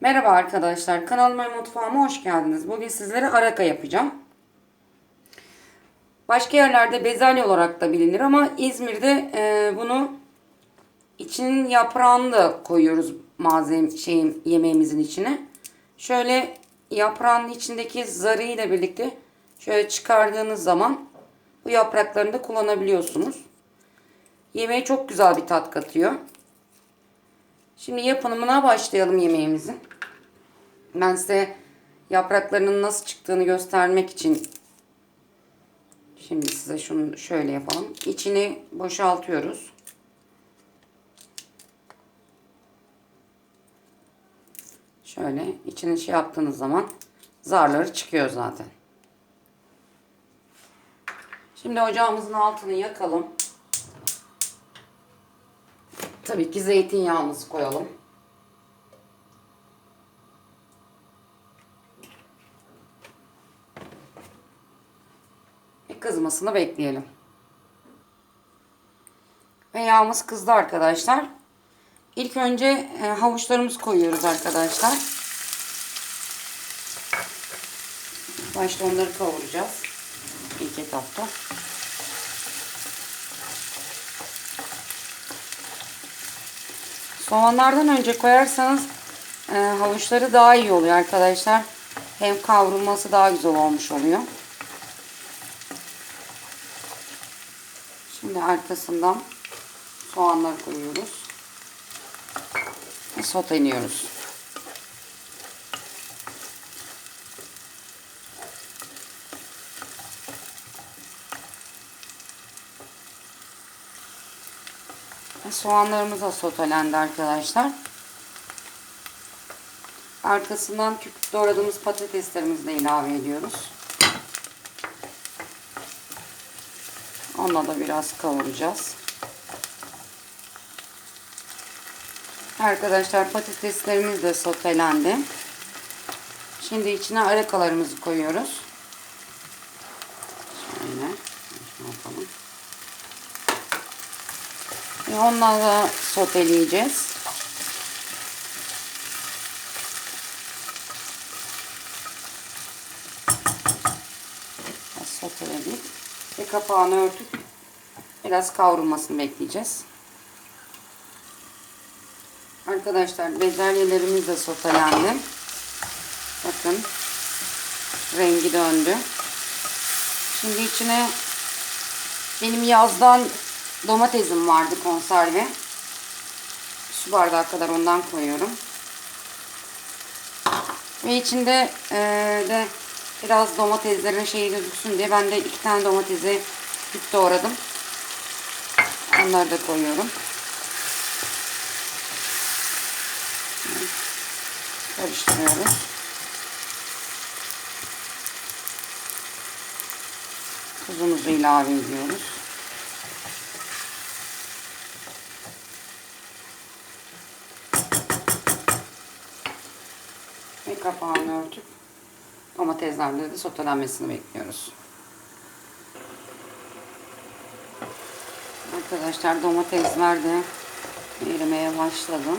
Merhaba arkadaşlar, kanalıma ve mutfağıma hoş geldiniz. Bugün sizlere araka yapacağım. Başka yerlerde bezelye olarak da bilinir ama İzmir'de e, bunu içinin yaprağını da koyuyoruz malzeme şeyin yemeğimizin içine. Şöyle yaprağın içindeki zarı ile birlikte şöyle çıkardığınız zaman bu yapraklarını da kullanabiliyorsunuz. Yemeğe çok güzel bir tat katıyor. Şimdi yapımına başlayalım yemeğimizin. Ben size yapraklarının nasıl çıktığını göstermek için şimdi size şunu şöyle yapalım. İçini boşaltıyoruz. Şöyle içini şey yaptığınız zaman zarları çıkıyor zaten. Şimdi ocağımızın altını yakalım. Tabii ki zeytinyağımızı koyalım. Ve kızmasını bekleyelim. Ve yağımız kızdı arkadaşlar. İlk önce e, havuçlarımızı koyuyoruz arkadaşlar. Başta onları kavuracağız. İlk etapta. Soğanlardan önce koyarsanız e, havuçları daha iyi oluyor arkadaşlar. Hem kavrulması daha güzel olmuş oluyor. Şimdi arkasından soğanları koyuyoruz. Ve soteliyoruz. Soğanlarımız da sotelendi arkadaşlar. Arkasından küp doğradığımız patateslerimizi de ilave ediyoruz. Onunla da biraz kavuracağız. Arkadaşlar patateslerimiz de sotelendi. Şimdi içine arakalarımızı koyuyoruz. Şöyle. Şöyle yapalım. Ve onları da soteleyeceğiz. Soteledik. Ve kapağını örtüp biraz kavrulmasını bekleyeceğiz. Arkadaşlar bezelyelerimiz de sotelendi. Bakın rengi döndü. Şimdi içine benim yazdan domatesim vardı konserve. Su bardağı kadar ondan koyuyorum. Ve içinde e, de biraz domateslerin şeyi gözüksün diye ben de iki tane domatesi küp doğradım. Onları da koyuyorum. Karıştırıyoruz. Tuzumuzu ilave ediyoruz. Ve kapağını örtüp domateslerle de sotelenmesini bekliyoruz. Arkadaşlar domatesler de erimeye başladı.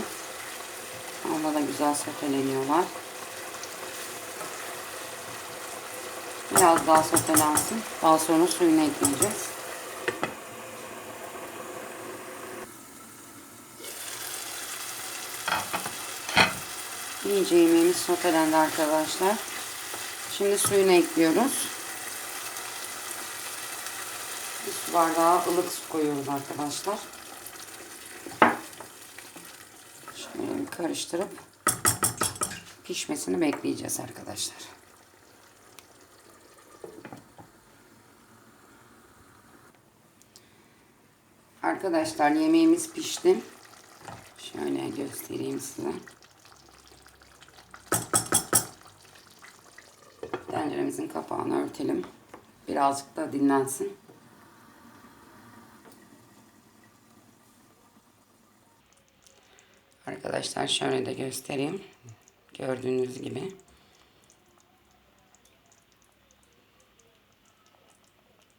Onda da güzel soteleniyorlar. Biraz daha sotelensin. Daha sonra suyunu ekleyeceğiz. İyice yemeğimiz sotelendi arkadaşlar. Şimdi suyunu ekliyoruz. Bir su bardağı ılık su koyuyoruz arkadaşlar. Şöyle karıştırıp pişmesini bekleyeceğiz arkadaşlar. Arkadaşlar yemeğimiz pişti. Şöyle göstereyim size. Tenceremizin kapağını örtelim. Birazcık da dinlensin. Arkadaşlar şöyle de göstereyim. Gördüğünüz gibi.